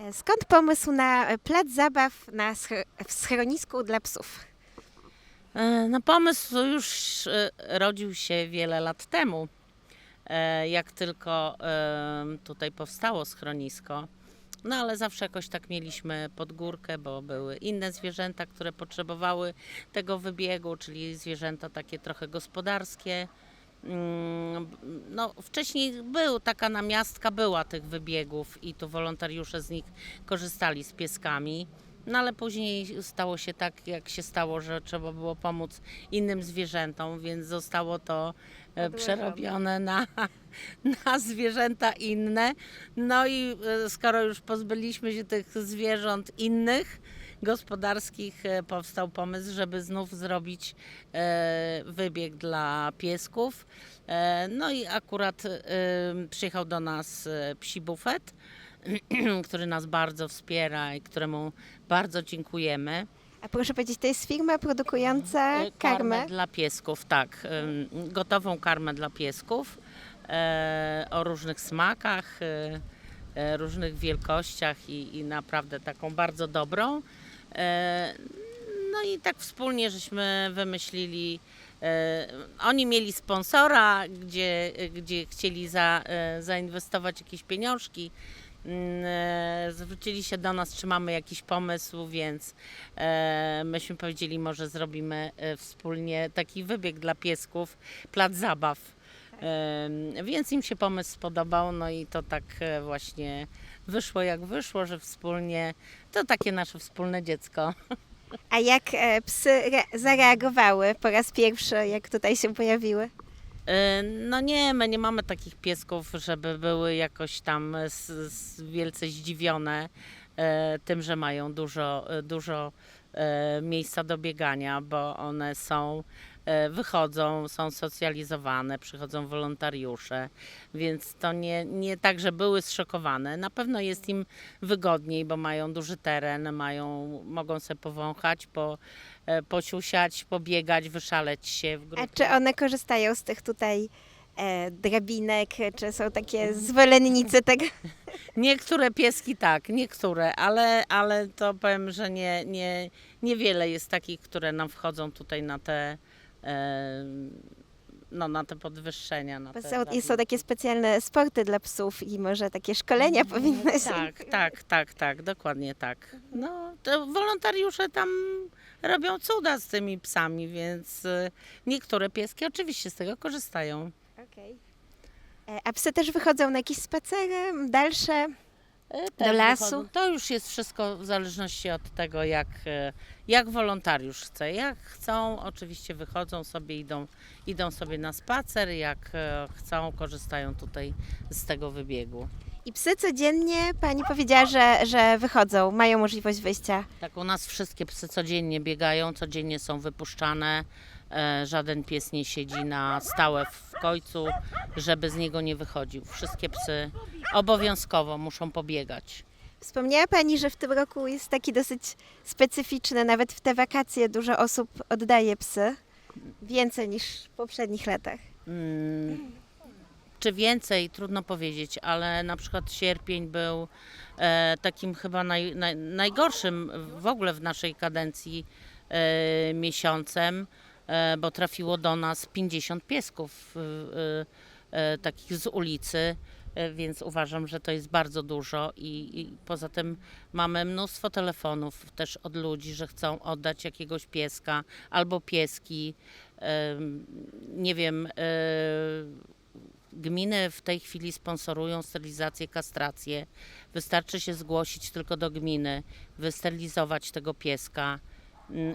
E, Skąd pomysł na e, plac zabaw na w schronisku dla psów? E, No pomysł już rodził się wiele lat temu, jak tylko tutaj powstało schronisko. No ale zawsze jakoś tak mieliśmy pod górkę, bo były inne zwierzęta, które potrzebowały tego wybiegu, czyli zwierzęta takie trochę gospodarskie. Mm, No, wcześniej był taka namiastka, była tych wybiegów i tu wolontariusze z nich korzystali z pieskami. No ale później stało się tak, jak się stało, że trzeba było pomóc innym zwierzętom, więc zostało to e, przerobione na, na zwierzęta inne. No i e, skoro już pozbyliśmy się tych zwierząt innych, gospodarskich, e, powstał pomysł, żeby znów zrobić e, wybieg dla piesków. E, No i akurat przyjechał do nas psi bufet, który nas bardzo wspiera i któremu bardzo dziękujemy. A proszę powiedzieć, to jest firma produkująca E, karmę? dla piesków, tak. Gotową karmę dla piesków o różnych smakach, różnych wielkościach i, i naprawdę taką bardzo dobrą. E, no i tak wspólnie żeśmy wymyślili. E, oni mieli sponsora, gdzie, gdzie chcieli za, e, zainwestować jakieś pieniążki. Mm, Zwrócili się do nas, czy mamy jakiś pomysł, więc myśmy powiedzieli, może zrobimy wspólnie taki wybieg dla piesków, plac zabaw. Więc im się pomysł spodobał, no i to tak e, właśnie wyszło jak wyszło, że wspólnie to takie nasze wspólne dziecko. A jak e, psy re- zareagowały po raz pierwszy, jak tutaj się pojawiły? E, No nie, my nie mamy takich piesków, żeby były jakoś tam s- s- wielce zdziwione tym, że mają dużo, dużo miejsca do biegania, bo one są, wychodzą, są socjalizowane, przychodzą wolontariusze, więc to nie, nie tak, że były zszokowane. Na pewno jest im wygodniej, bo mają duży teren, mają, mogą sobie powąchać, po, e, posiusiać, pobiegać, wyszaleć się w A grupie. czy one korzystają z tych tutaj e, drabinek, czy są takie zwolennicy tego? Niektóre pieski tak, niektóre, ale, ale to powiem, że nie, nie, niewiele jest takich, które nam wchodzą tutaj na te, e, no, na te podwyższenia. Na te są, są takie specjalne sporty dla psów i może takie szkolenia powinny się... Tak, tak, tak, tak, dokładnie tak. No, to wolontariusze tam robią cuda z tymi psami, więc e, niektóre pieski oczywiście z tego korzystają. Okej. E, A psy też wychodzą na jakieś spacery dalsze? E, Do lasu? wychodzą. To już jest wszystko w zależności od tego, jak, e, jak wolontariusz chce. Jak chcą, oczywiście wychodzą sobie, idą, idą sobie na spacer, jak e, chcą, korzystają tutaj z tego wybiegu. I psy codziennie, pani powiedziała, że, że wychodzą, mają możliwość wyjścia. Tak, u nas wszystkie psy codziennie biegają, codziennie są wypuszczane. E, żaden pies nie siedzi na stałe w końcu, żeby z niego nie wychodził. Wszystkie psy obowiązkowo muszą pobiegać. Wspomniała Pani, że w tym roku jest taki dosyć specyficzny, nawet w te wakacje dużo osób oddaje psy. Więcej niż w poprzednich latach. Mm, czy więcej, trudno powiedzieć, ale na przykład sierpień był e, takim chyba naj, naj, najgorszym w ogóle w naszej kadencji e, miesiącem, bo trafiło do nas 50 piesków e, e, takich z ulicy. e, Więc uważam, że to jest bardzo dużo i, i poza tym mamy mnóstwo telefonów też od ludzi, że chcą oddać jakiegoś pieska albo pieski. Nie wiem, e, gminy w tej chwili sponsorują sterylizację, kastrację. Wystarczy się zgłosić tylko do gminy, wysterylizować tego pieska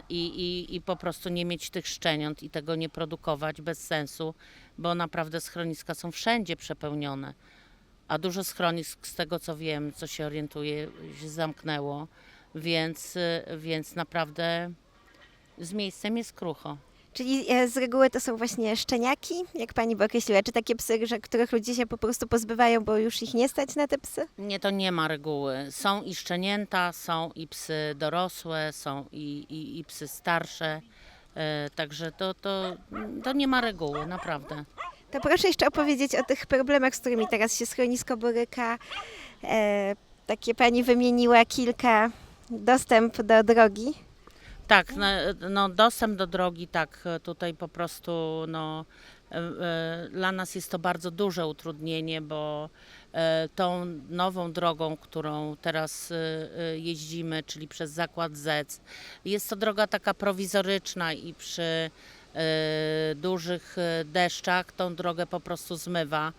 i, i, i po prostu nie mieć tych szczeniąt i tego nie produkować bez sensu, bo naprawdę schroniska są wszędzie przepełnione. A dużo schronisk, z tego co wiem, co się orientuję, się zamknęło, więc, y, więc naprawdę z miejscem jest krucho. Czyli e, z reguły to są właśnie szczeniaki, jak Pani by określiła, czy takie psy, że, których ludzie się po prostu pozbywają, bo już ich nie stać na te psy? Nie, to nie ma reguły. Są i szczenięta, są i psy dorosłe, są i, i, i psy starsze. E, także to, to, to nie ma reguły, naprawdę. To proszę jeszcze opowiedzieć o tych problemach, z którymi teraz się schronisko boryka. E, takie pani wymieniła kilka, dostęp do drogi. Tak, no, no dostęp do drogi, tak, tutaj po prostu no, e, e, dla nas jest to bardzo duże utrudnienie, bo e, tą nową drogą, którą teraz jeździmy, czyli przez Zakład ZEC, jest to droga taka prowizoryczna i przy dużych deszczach tą drogę po prostu zmywa.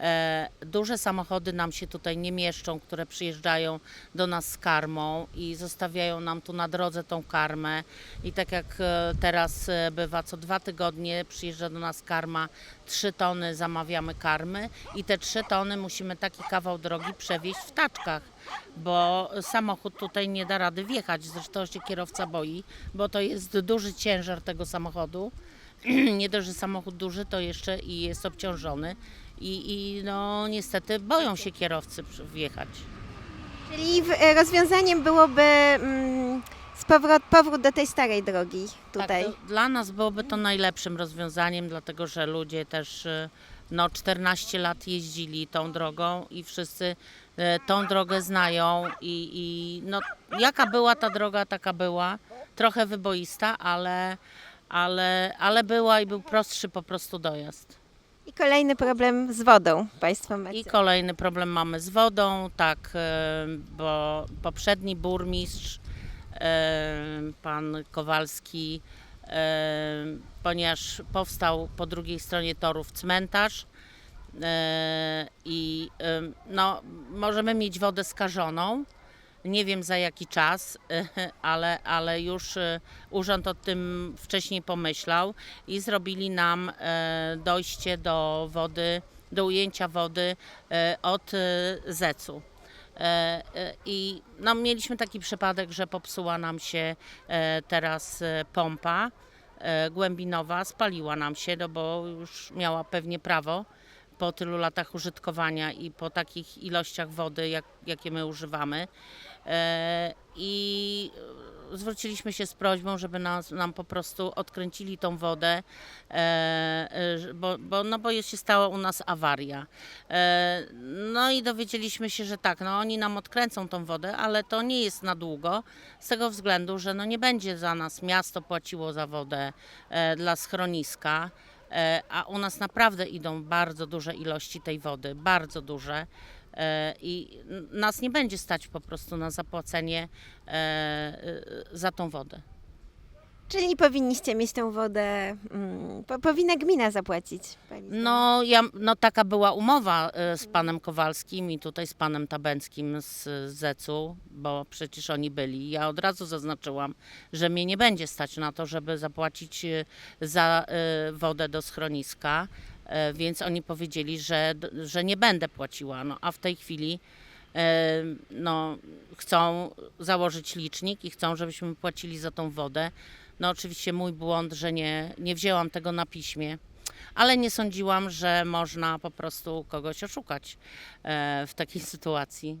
E, Duże samochody nam się tutaj nie mieszczą, które przyjeżdżają do nas z karmą i zostawiają nam tu na drodze tą karmę. I tak jak e, teraz e, bywa, co dwa tygodnie przyjeżdża do nas karma, trzy tony zamawiamy karmy i te trzy tony musimy taki kawał drogi przewieźć w taczkach, bo samochód tutaj nie da rady wjechać. Zresztą się kierowca boi, bo to jest duży ciężar tego samochodu. nie dość, że samochód duży, to jeszcze i jest obciążony. I, I no niestety boją się kierowcy wjechać. Czyli w, e, rozwiązaniem byłoby mm, z powrót, powrót do tej starej drogi tutaj. Tak, dla nas byłoby to najlepszym rozwiązaniem, dlatego że ludzie też y, no, 14 lat jeździli tą drogą i wszyscy y, tą drogę znają i, i no, jaka była ta droga, taka była. Trochę wyboista, ale, ale, ale była i był prostszy po prostu dojazd. I kolejny problem z wodą Państwo macie. I kolejny problem mamy z wodą, tak, e, bo poprzedni burmistrz, e, pan Kowalski, e, ponieważ powstał po drugiej stronie torów cmentarz i no, możemy mieć wodę skażoną, nie wiem za jaki czas, ale, ale już e, urząd o tym wcześniej pomyślał i zrobili nam e, dojście do wody, do ujęcia wody e, od zecu. I no, mieliśmy taki przypadek, że popsuła nam się teraz pompa głębinowa, spaliła nam się, no bo już miała pewnie prawo po tylu latach użytkowania i po takich ilościach wody, jak, jakie my używamy. E, I zwróciliśmy się z prośbą, żeby nas, nam po prostu odkręcili tą wodę, e, e, bo, bo, no bo jest się stała u nas awaria. No i dowiedzieliśmy się, że tak, no oni nam odkręcą tą wodę, ale to nie jest na długo, z tego względu, że no nie będzie za nas miasto płaciło za wodę dla schroniska. A u nas naprawdę idą bardzo duże ilości tej wody, bardzo duże. I nas nie będzie stać po prostu na zapłacenie e, e, za tą wodę. Czyli powinniście mieć tą wodę, mm, po, powinna gmina zapłacić. No, ja, no taka była umowa e, z panem Kowalskim i tutaj z panem Tabęckim z ZEC-u, bo przecież oni byli. Ja od razu zaznaczyłam, że mnie nie będzie stać na to, żeby zapłacić za wodę do schroniska, więc oni powiedzieli, że, że nie będę płaciła. No, a w tej chwili e, no, chcą założyć licznik i chcą, żebyśmy płacili za tą wodę. No oczywiście mój błąd, że nie, nie wzięłam tego na piśmie ale nie sądziłam, że można po prostu kogoś oszukać e, w takiej sytuacji.